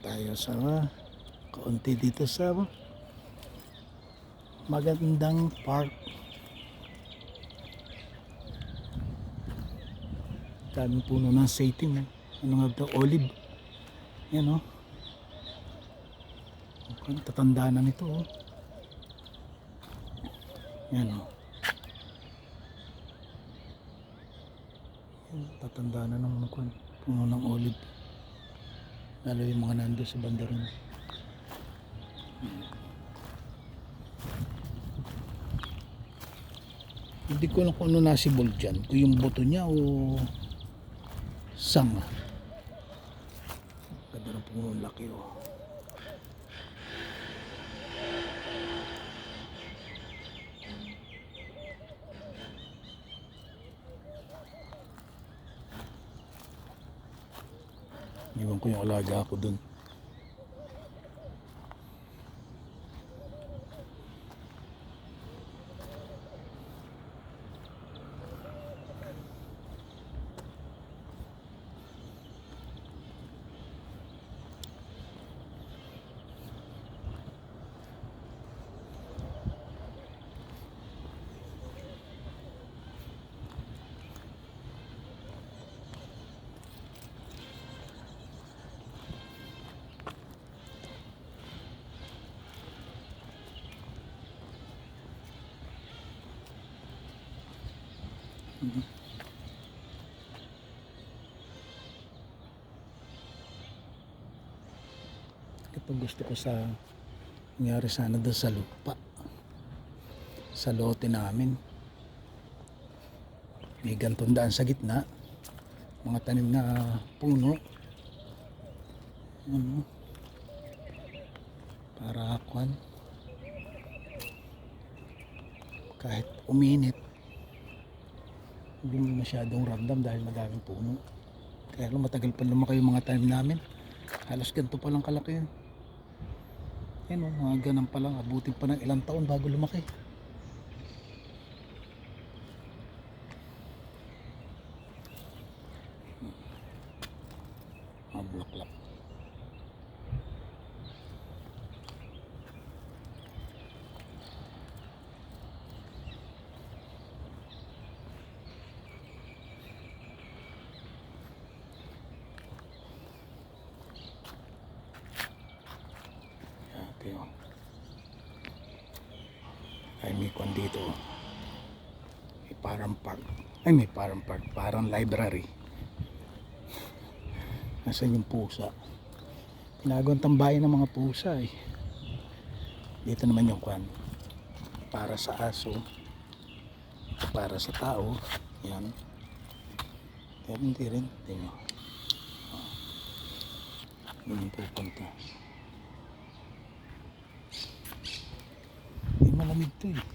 tayo sa kaunti dito sa magandang park. Daming puno ng satin. Eh. Ano nga ito? Olive. Yan o. Oh. Tatanda na nito oh. Yan o. Oh. Tatanda na ng puno ng olive. Lalo yung mga nando sa banda rin. Hindi ko lang kung ano nasibol dyan. Kung yung buto niya o sanga. Ganda ng puno laki oh. Iwan ko yung alaga ko dun. Ito gusto ko sa nangyari sana doon sa lupa. Sa lote namin. May gantong daan sa gitna. Mga tanim na puno. Ano? Para kwan. Kahit uminit, masyadong ramdam dahil madaming puno. Kaya lang matagal pa lumaki yung mga tanim namin. Halos ganito pa lang kalaki yun. Yan o, mga ganun pa lang. Abutin pa ng ilang taon bago lumaki. Mga bulaklak. Ate, oh. Ay, may kwan dito. May parang park. Ay, may parang park. Parang library. Nasaan yung pusa? Ginagawang tambayan ng mga pusa eh. Dito naman yung kwan. Para sa aso. Para sa tao. Yan. Pero hindi rin. Tingnan. Oh. Yun yung pupunta. Eh, malamig to eh.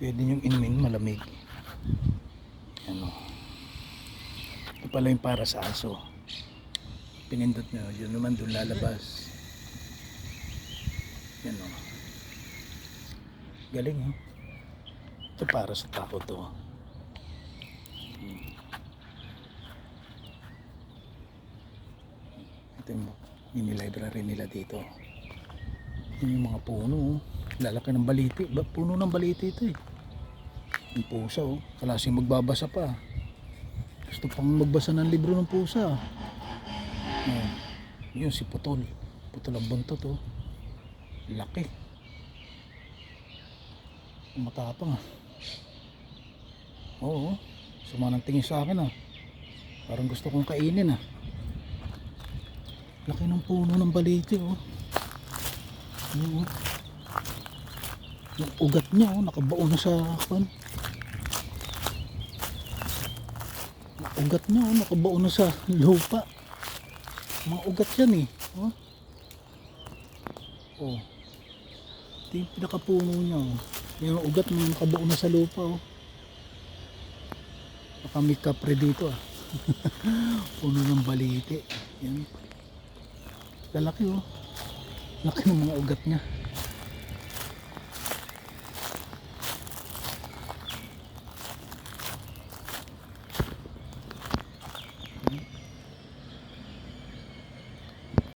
Pwede niyong inumin malamig. Ano. Ito pala yung para sa aso. Pinindot nyo. Yun naman doon lalabas. Yan o. Galing oh. Ito para sa tao to. Ito yung mini library nila dito. Yun yung mga puno. oh. Lalaki ng baliti. Ba, puno ng baliti ito eh. Yung pusa oh. Kalasing magbabasa pa. Gusto pang magbasa ng libro ng pusa. Oh. Yun si Putol. Putol ang buntot oh. Laki. Matapang ah. Oo. Sumanang tingin sa akin ah. Parang gusto kong kainin ah. Laki ng puno ng baliti oh. Yung ugat niya, oh, nakabao na sa kan. Yung ugat niya, oh, nakabao na sa lupa. Mga ugat yan eh. Oh. Oh. Ito yung pinakapuno niya. Oh. Yung ugat na nakabao na sa lupa. Oh. Baka may kapre dito ah. Puno ng baliti. Yan. Lalaki oh. Laki ng mga ugat niya.